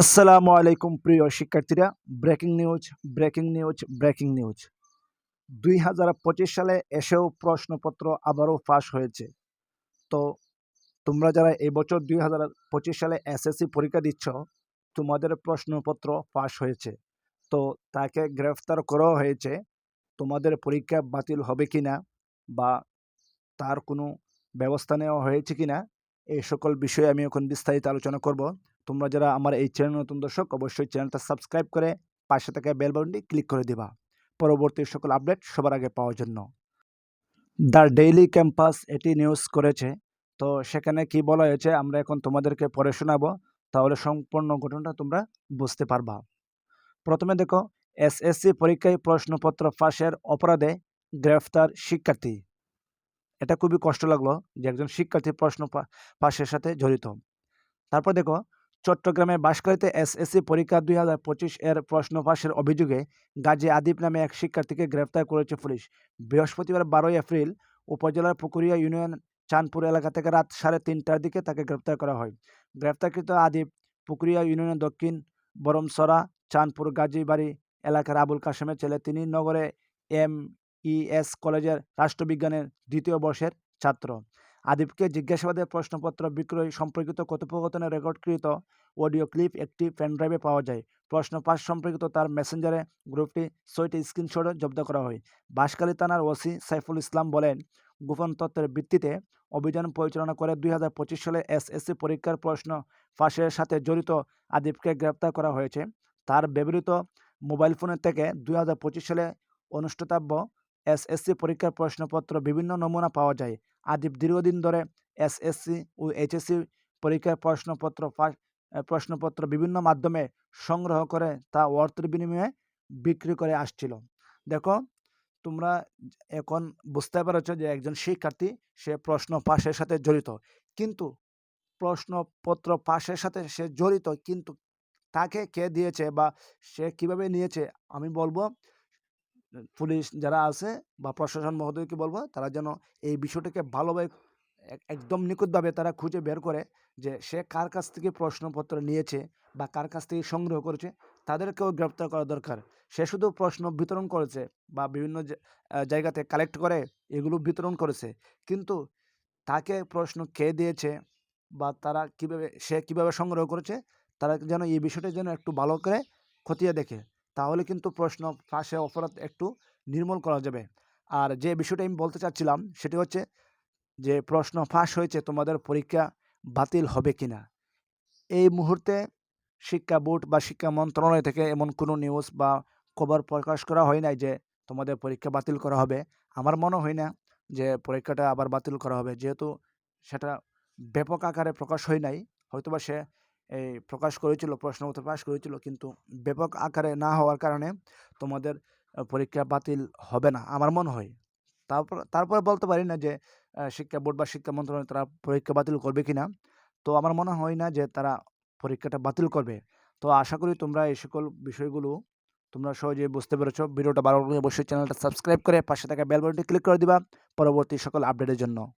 আসসালামু আলাইকুম প্রিয় শিক্ষার্থীরা। Breaking news breaking news breaking news. দুই হাজার পঁচিশ সালে এসেও প্রশ্নপত্র আবারও ফাঁস হয়েছে। তো তোমরা যারা এবছর দুই হাজার পঁচিশ সালে এসএসসি পরীক্ষা দিচ্ছ, তোমাদের প্রশ্নপত্র ফাঁস হয়েছে। তো তাকে গ্রেফতার করাও হয়েছে। তোমাদের পরীক্ষা বাতিল হবে কি না বা তার কোনো ব্যবস্থা নেওয়া হয়েছে কি না, এই সকল বিষয়ে আমি এখন বিস্তারিত আলোচনা করব। তোমরা যারা আমার এই চ্যানেল নতুন দর্শক, অবশ্যই চ্যানেলটা সাবস্ক্রাইব করে পাশে থাকা বেল বাটনটি ক্লিক করে দিবা। পরবর্তী সকল আপডেট সবার আগে পাওয়ার জন্য। দ্য ডেইলি ক্যাম্পাস এটি নিউজ করেছে। তো সেখানে কি বলা হয়েছে, আমরা এখন তোমাদেরকে পড়ে শোনাবো। তাহলে সম্পূর্ণ ঘটনাটা তোমরা বুঝতে পারবা। প্রথমে দেখো, এসএসসি পরীক্ষায় প্রশ্নপত্র ফাঁসের অপরাধে গ্রেফতার শিক্ষার্থী। এটা খুবই কষ্ট লাগল যে একজন শিক্ষার্থী প্রশ্ন পাশের সাথে জড়িত। তারপর দেখো চট্টগ্রামে বাসকারীতে এসএসসি পরীক্ষা দুই হাজার পঁচিশ এর প্রশ্ন ফাঁসের অভিযোগে গাজী আদিপ নামে এক শিক্ষার্থীকে গ্রেফতার করেছে পুলিশ। বৃহস্পতিবার বারোই এপ্রিল উপজেলার পুকুরিয়া ইউনিয়ন চাঁদপুর এলাকা থেকে রাত সাড়ে তিনটার দিকে তাকে গ্রেফতার করা হয়। গ্রেফতারকৃত আদিপ পুকুরিয়া ইউনিয়নের দক্ষিণ বরমসরা চাঁদপুর গাজীবাড়ি এলাকার আবুল কাশেমের ছেলে। তিনি নগরে এম ইএস কলেজের রাষ্ট্রবিজ্ঞানের দ্বিতীয় বর্ষের ছাত্র। আদিবকে জিজ্ঞাসাবাদের প্রশ্নপত্র বিক্রয় সম্পর্কিত কথোপকথনে রেকর্ডকৃত অডিও ক্লিপ একটি পেনড্রাইভে পাওয়া যায়। প্রশ্ন পাস সম্পর্কিত তার মেসেঞ্জারে গ্রুপটি ছয়টি স্ক্রিনশট জব্দ করা হয়। বাঁশখালী থানার ওসি সাইফুল ইসলাম বলেন, গোপন তত্ত্বের ভিত্তিতে অভিযান পরিচালনা করে দুই হাজার পঁচিশ সালে এসএসসি পরীক্ষার প্রশ্ন ফাঁসের সাথে জড়িত আদিবকে গ্রেপ্তার করা হয়েছে। তার ব্যবহৃত মোবাইল ফোনের থেকে দুই হাজার পঁচিশ সালে অনুষ্ঠিতব্য এসএসসি পরীক্ষার প্রশ্নপত্র, বিভিন্ন নমুনা পাওয়া যায়। আদিব দীর্ঘদিন ধরে এসএসসি ও এইচএসসি পরীক্ষার প্রশ্নপত্র প্রশ্নপত্র বিভিন্ন মাধ্যমে সংগ্রহ করে তা অর্থের বিনিময়ে বিক্রি করে আসছিল। দেখো, তোমরা এখন বুঝতে পারছ যে একজন শিক্ষার্থী, সে প্রশ্ন পাশের সাথে জড়িত। কিন্তু প্রশ্নপত্র পাশের সাথে সে জড়িত, কিন্তু তাকে কে দিয়েছে বা সে কীভাবে নিয়েছে, আমি বলব পুলিশ যারা আছে বা প্রশাসন মহোদয়কে বলব, তারা যেন এই বিষয়টাকে ভালোভাবে একদম নিখুঁতভাবে তারা খুঁজে বের করে যে সে কার কাছ থেকে প্রশ্নপত্র নিয়েছে বা কার কাছ থেকে সংগ্রহ করেছে, তাদেরকেও গ্রেপ্তার করা দরকার। সে শুধু প্রশ্ন বিতরণ করেছে বা বিভিন্ন জায়গাতে কালেক্ট করে এগুলো বিতরণ করেছে। কিন্তু তাকে প্রশ্ন কে দিয়েছে বা তারা কীভাবে, সে কীভাবে সংগ্রহ করেছে, তারা যেন এই বিষয়টা যেন একটু ভালো করে খতিয়ে দেখে। তাহলে কিন্তু প্রশ্ন ফাঁসে অপরাধ একটু নির্মূল করা যাবে। আর যে বিষয়টা আমি বলতে চাচ্ছিলাম, সেটি হচ্ছে যে প্রশ্ন ফাঁস হয়েছে, তোমাদের পরীক্ষা বাতিল হবে কি না এই মুহূর্তে শিক্ষা বোর্ড বা শিক্ষা মন্ত্রণালয় থেকে এমন কোনো নিউজ বা খবর প্রকাশ করা হয় নাই যে তোমাদের পরীক্ষা বাতিল করা হবে। আমার মনে হয় না যে পরীক্ষাটা আবার বাতিল করা হবে। যেহেতু সেটা ব্যাপক আকারে প্রকাশ হয় নাই, হয়তোবা সে এই প্রকাশ করেছিল প্রশ্নপত্র প্রকাশ করেছিল, কিন্তু ব্যাপক আকারে না হওয়ার কারণে তোমাদের পরীক্ষা বাতিল হবে না, আমার মনে হয়। তারপর, তারপরে বলতে পারি না যে শিক্ষা বোর্ড বা শিক্ষা মন্ত্রণালয় তারা পরীক্ষা বাতিল করবে কি না তো আমার মনে হয় না যে তারা পরীক্ষাটা বাতিল করবে। তো আশা করি তোমরা এই সকল বিষয়গুলো তোমরা সহজে বুঝতে পেরেছ। ভিডিওটা ভালো লাগলে অবশ্যই চ্যানেলটা সাবস্ক্রাইব করে পাশে থাকা বেল ক্লিক করে দিবা। পরবর্তী সকল আপডেটের জন্য।